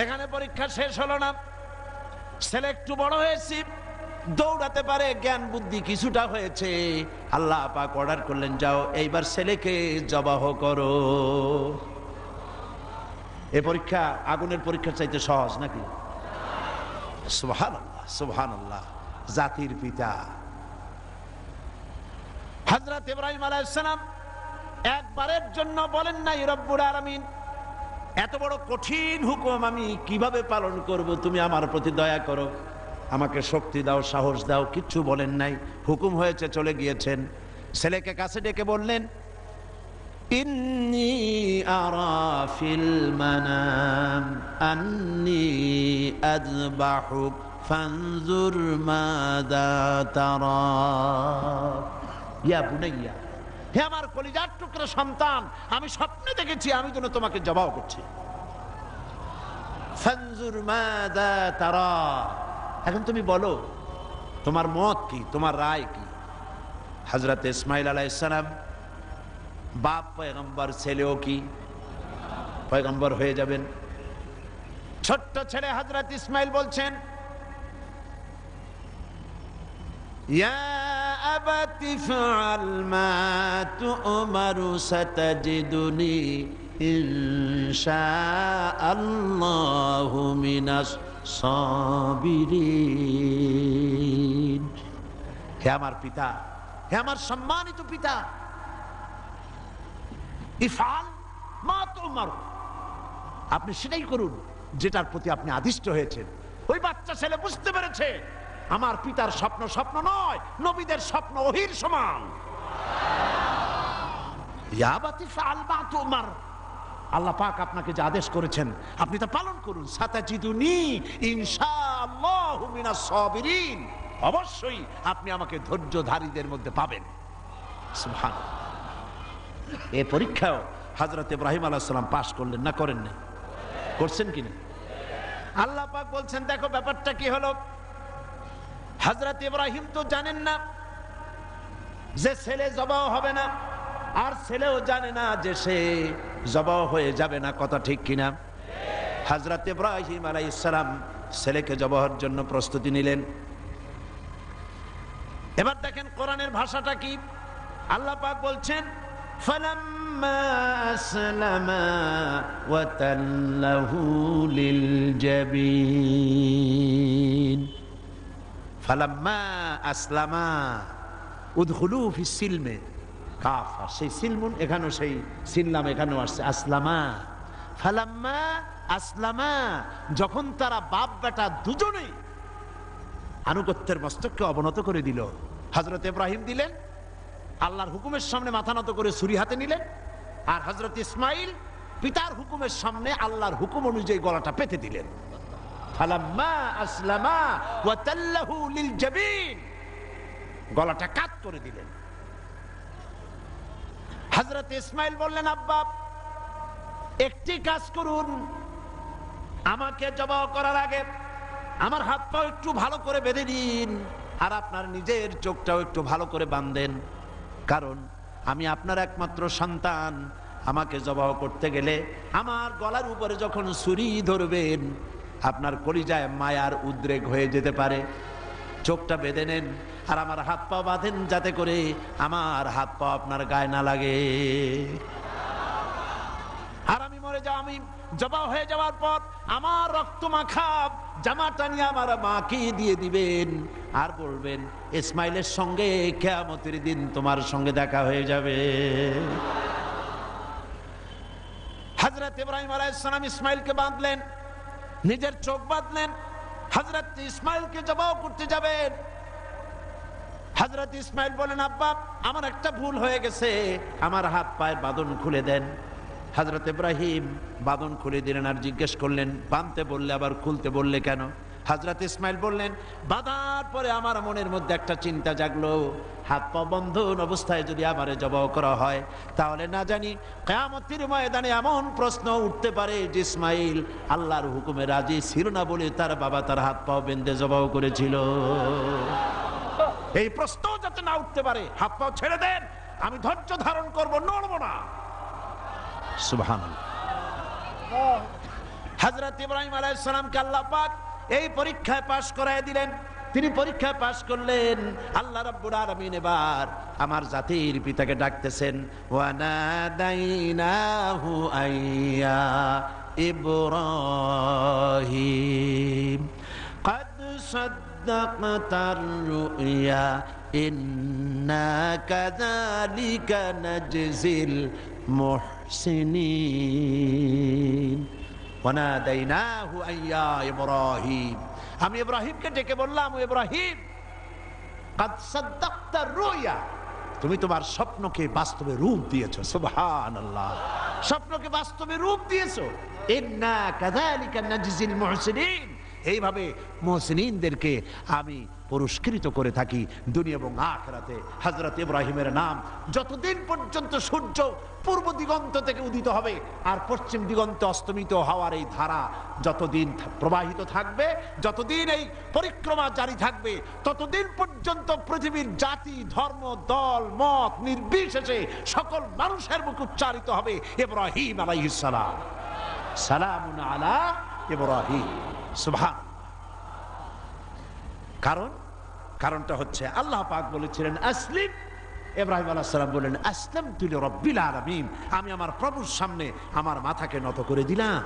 এখানে পরীক্ষা শেষ হলো না। ছেলে একটু বড় হয়েছি, দৌড়াতে পারে, জ্ঞান বুদ্ধি কিছুটা হয়েছে। আল্লাহ পাক অর্ডার করলেন, যাও, এইবার ছেলেকে জবাহ করো। এ পরীক্ষা আগুনের পরীক্ষার চাইতে সহজ নাকি? সুবহান আল্লাহ সুবহান আল্লাহ জাতির পিতা। হজরত ইব্রাহিম আলাইসালাম একবারের জন্য বলেন নাই রব্বুর আলামিন এত বড় কঠিন হুকুম আমি কীভাবে পালন করব? তুমি আমার প্রতি দয়া করো। আমাকে শক্তি দাও, সাহস দাও, কিচ্ছু বলেন নাই। হুকুম হয়েছে, চলে গিয়েছেন। ছেলেকে কাছে ডেকে বললেন ইয়া বুনাইয়া হে আমার কলিজার টুকরা সন্তান, আমি স্বপ্নে দেখেছি, আমি যেন তোমাকে জবাব করছি। এখন তুমি বলো, তোমার মত কি? তোমার রায় কি? হজরত ইসমাইল আলাইসালাম বাপ পয়গম্বর, ছেলেও কি? পয়গম্বর হয়ে যাবেন। ছোট্ট ছেলে হজরত ইসমাইল বলছেন يا أبت افعل ما تؤمر ستجدني إن شاء الله من الصابرين হে আমার পিতা হে আমার সম্মানিত পিতা ইফাল মা তোমার আপনি সেটাই করুন যেটার প্রতি আপনি আদিষ্ট হয়েছেন ওই বাচ্চা ছেলে বুঝতে পেরেছে আমার পিতার স্বপ্ন স্বপ্ন নয়, নবীদের স্বপ্ন ওহির সমান। আল্লাহ পাক আপনাকে যে আদেশ করেছেন, আপনি তা পালন করুন। সাতাজিদুনি ইনশাআল্লাহু অবশ্যই আপনি আমাকে ধৈর্যধারীদের মধ্যে পাবেন। এ পরীক্ষাও হজরত ইব্রাহিম আলাহ পাশ করলেন না করেন না করছেন কিনা? আল্লাহ পাক বলছেন, দেখো ব্যাপারটা কি হলো? হজরত ইব্রাহিম তো জানেন না যে ছেলে জবাও হবে না আর ছেলেও জানে না যে সে জবাও হয়ে যাবে না কথা ঠিক কিনা হজরত ইব্রাহিম আলাই ইসলাম ছেলেকে জবাহর জন্য প্রস্তুতি নিলেন এবার দেখেন কোরআনের ভাষাটা কি আল্লাহ পাক বলছেন فلما أسلما وتله للجبين ফালাম্মা আসলামা উদহুলু ফি সিলমে কাফা সেই সিলমুন এখানেও সেই সিললাম এখানেও আসছে। আসলামা। ফালাম্মা আসলামা। যখন তারা বাপ বেটা দুজনেই আনুগত্যের মস্তককে অবনত করে দিল হজরত ইব্রাহিম দিলেন, আল্লাহর হুকুমের সামনে মাথা নত করে ছুরি হাতে নিলেন, আর হজরত ইসমাইল পিতার হুকুমের সামনে আল্লাহর হুকুম অনুযায়ী গলাটা পেতে দিলেন। গলাটা কাত করে দিলেন। হযরত ইসমাইল বললেন, আব্বা, একটি কাজ করুন। আমাকে জবাব করার আগে আমার হাত পা একটু ভালো করে বেঁধে দিন আর আপনার নিজের চোখটাও একটু ভালো করে বাঁধেন। কারণ আমি আপনার একমাত্র সন্তান। আমাকে জবাব করতে গেলে আমার গলার উপরে যখন ছুরি ধরবেন আপনার কলিজায় মায়ার উদ্রেক হয়ে যেতে পারে। চোখটা বেঁধে নেন আর আমার হাত পা বাঁধেন যাতে করে আমার হাত পা আপনার গায়ে না লাগে। আর আমি মরে যা আমি জবা হয়ে যাওয়ার পর আমার রক্ত মাখা জামাটা নিয়ে আমার মাকে দিয়ে দিবেন আর বলবেন, ইসমাইলের সঙ্গে কেয়ামতের দিন তোমার সঙ্গে দেখা হয়ে যাবে। হজরত ইব্রাহিম আলাইসালাম ইসমাইলকে বাঁধলেন। নিজের চোখ বাঁধলেন। হজরত ইসমাইলকে জবাও করতে যাবেন। হজরত ইসমাইল বলেন, আব্বা, আমার একটা ভুল হয়ে গেছে। আমার হাত পায়ের বাঁধন খুলে দেন। হজরত ইব্রাহিম বাঁধন খুলে দিলেন আর জিজ্ঞেস করলেন বাঁধতে বললে আবার খুলতে বললে কেন? হজরত ইসমাইল বললেন, বাঁধার পরে আমার মনের মধ্যে একটা চিন্তা জাগলো। হাত পা বন্ধন অবস্থায় যদি আমারে জবাব করা হয়, তাহলে না জানি কেয়ামতির ময়দানে এমন প্রশ্ন উঠতে পারে যে ইসমাইল আল্লাহর হুকুমে রাজি ছিল না বলে তার বাবা তার হাত পাও বেঁধে জবাব করেছিল। এই প্রশ্ন যাতে না উঠতে পারে, হাত পাও ছেড়ে দেন, আমি ধৈর্য ধারণ করব, নড়ব না। সুবহানাল্লাহ। হজরত ইব্রাহিম আলাইসালামকে আল্লাহ পাক এই পরীক্ষায় পাশ করায় দিলেন তিনি পরীক্ষায় পাশ করলেন আল্লাহ রাব্বুল আলামিন এবার আমার জাতির পিতাকে ডাকতেছেন ওয়ানাদাইনাহু আইয়া ইব্রাহিম قد صدقت الرؤيا إنا كذلك نجزي المحسنين আমি ইব্রাহিমকে ডেকে বললাম ইব্রাহিম তুমি তোমার স্বপ্নকে বাস্তবে রূপ দিয়েছ। সুবহান আল্লাহ স্বপ্নকে বাস্তবে রূপ দিয়েছ। ইন্না কাযালিকা নাজিজিল মুহসিনিন এইভাবে মুহসিনিনদেরকে আমি পুরস্কৃত করে থাকি দুনিয়া এবং আখরাতে। হযরত ইব্রাহিমের নাম যতদিন পর্যন্ত সূর্য পূর্ব দিগন্ত থেকে উদিত হবে আর পশ্চিম দিগন্তে অস্তমিত হওয়ার এই ধারা যতদিন প্রবাহিত থাকবে, যতদিন এই পরিক্রমা জারি থাকবে, ততদিন পর্যন্ত পৃথিবীর জাতি, ধর্ম, দল, মত নির্বিশেষে সকল মানুষের মুখে উচ্চারিত হবে ইব্রাহিম আলাইহিস সালাম। সালামুন আলা ইব্রাহিম। সুবহান। কারণ? কারণটা হচ্ছে আল্লাহ পাক বলেছিলেন, আসলিম। এব্রাহিম আলাহাম বললেন আসলাম তুলে রব্বিল আলমিন। আমি আমার প্রভুর সামনে আমার মাথাকে নত করে দিলাম।